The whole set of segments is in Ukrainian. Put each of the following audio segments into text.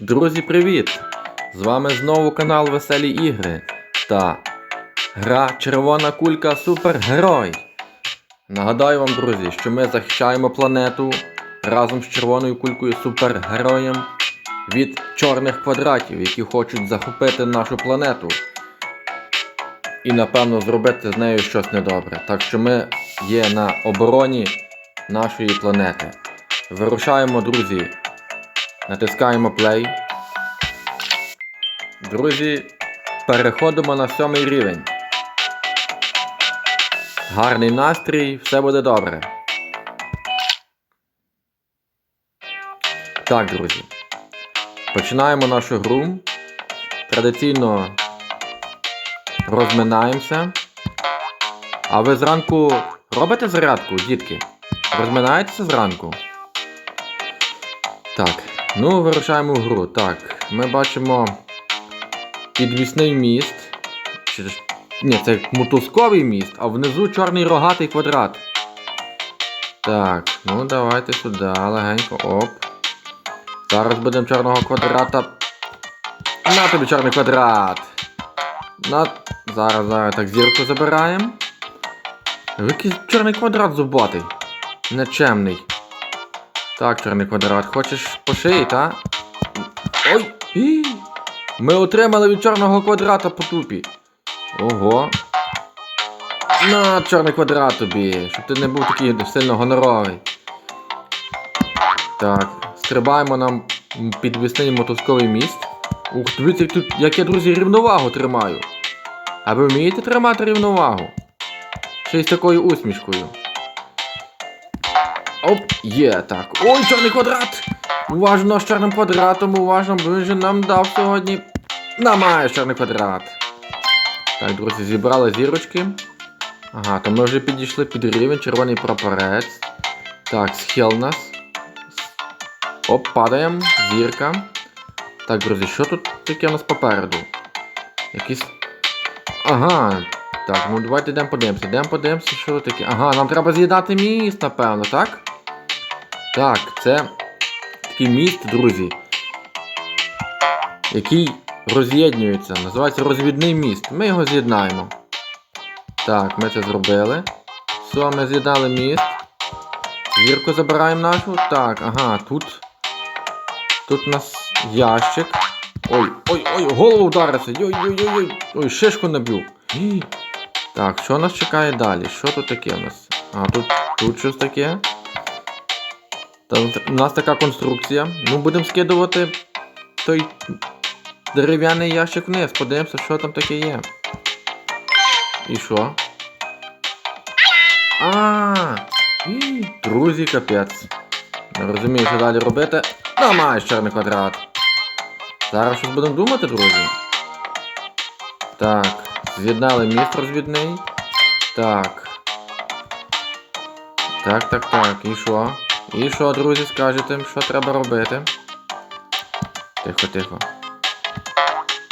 Друзі, привіт! З вами знову канал Веселі Ігри та гра Червона кулька Супергерой. Нагадаю вам, друзі, що ми захищаємо планету разом з червоною кулькою Супергероєм від чорних квадратів, які хочуть захопити нашу планету. І напевно зробити з нею щось недобре. Так що ми є на обороні нашої планети. Вирушаємо, друзі. Натискаємо play. Друзі, переходимо на сьомий рівень. Гарний настрій, все буде добре. Так, друзі. Починаємо нашу гру. Традиційно розминаємося. А ви зранку робите зарядку, дітки? Розминаєтеся зранку? Так, ну вирушаємо в гру. Так, ми бачимо підвісний міст. Чи Ні, це мотузковий міст, а внизу чорний рогатий квадрат. Так, ну давайте сюди, легенько, оп. Зараз будемо чорного квадрата. На тобі чорний квадрат. На... Зараз, зараз так зірку забираємо. Який чорний квадрат зубатий. Нечемний. Так, чорний квадрат, хочеш по шиї, та? Ой! І! Ми отримали від чорного квадрата по тупі. Ого. На, чорний квадрат тобі, щоб ти не був такий сильно гоноровий. Так, стрибаємо нам підвісний мотузковий міст. Ух, дивіться, як тут, як я, друзі, рівновагу тримаю. А ви вмієте тримати рівновагу? Ще й з такою усмішкою. Оп, є так. Ой, чорний квадрат! Уважно з чорним квадратом, уважно, бо він же нам дав сьогодні. Намає чорний квадрат. Так, друзі, зібрали зірочки. Ага, то ми вже підійшли під рівень, червоний прапорець. Так, схил нас. Оп, падаємо, зірка. Так, друзі, що тут таке у нас попереду? Якісь. Ага. Так, ну давайте йдемо подивимося. Йдемо подивимося, що таке. Ага, нам треба з'їдати міст, напевно, так? Так, це такий міст, друзі. Який роз'єднюється. Називається розвідний міст. Ми його з'єднаємо. Так, ми це зробили. Все, ми з'єднали міст. Зірку забираємо нашу. Так, ага, тут. Тут у нас ящик. Ой, ой, ой, голову вдарився. Ой-ой-ой, ой, шишку набив. Так, що нас чекає далі? Що тут таке у нас? А, тут, тут щось таке. Та, у нас така конструкція. Ну, будемо скидувати той дерев'яний ящик вниз. Подивимося, що там таке є. І що? А, і, друзі, капець. Не розумію, що далі робити. Ну, маєш чорний квадрат. Зараз щось будемо думати, друзі. Так, з'єднали міст розвідний. Так. Так, так, так. І що? І що, друзі, скажете, що треба робити? Тихо, тихо.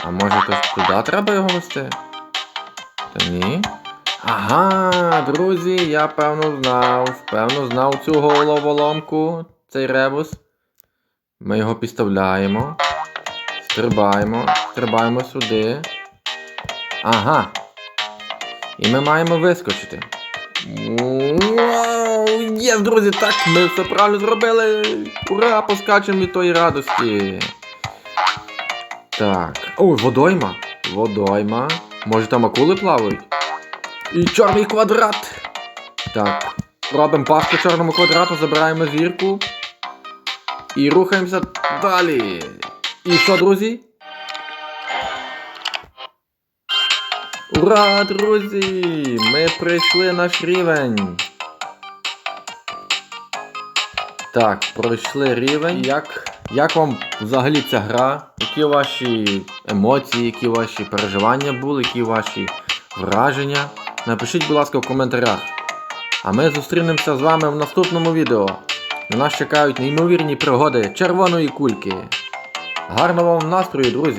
А може хтось туди треба його вести? Та ні. Ага, друзі, я певно знав. Певно знав цю головоломку, цей ребус. Ми його підставляємо. Стрибаємо, стрибаємо сюди. Ага. І ми маємо вискочити. Є, друзі, так, ми все правильно зробили. Ура, поскачемо від тої радості. Так. Ой, водойма. Водойма. Може там акули плавають? І чорний квадрат. Так. Робимо пасту чорному квадрату, забираємо зірку. І рухаємося далі. І що, друзі? Ура, друзі! Ми пройшли наш рівень. Так, пройшли рівень. Як, як вам взагалі ця гра? Які ваші емоції, які ваші переживання були, які ваші враження? Напишіть, будь ласка, в коментарях. А ми зустрінемося з вами в наступному відео. На нас чекають неймовірні пригоди червоної кульки. Гарного вам настрою, друзі!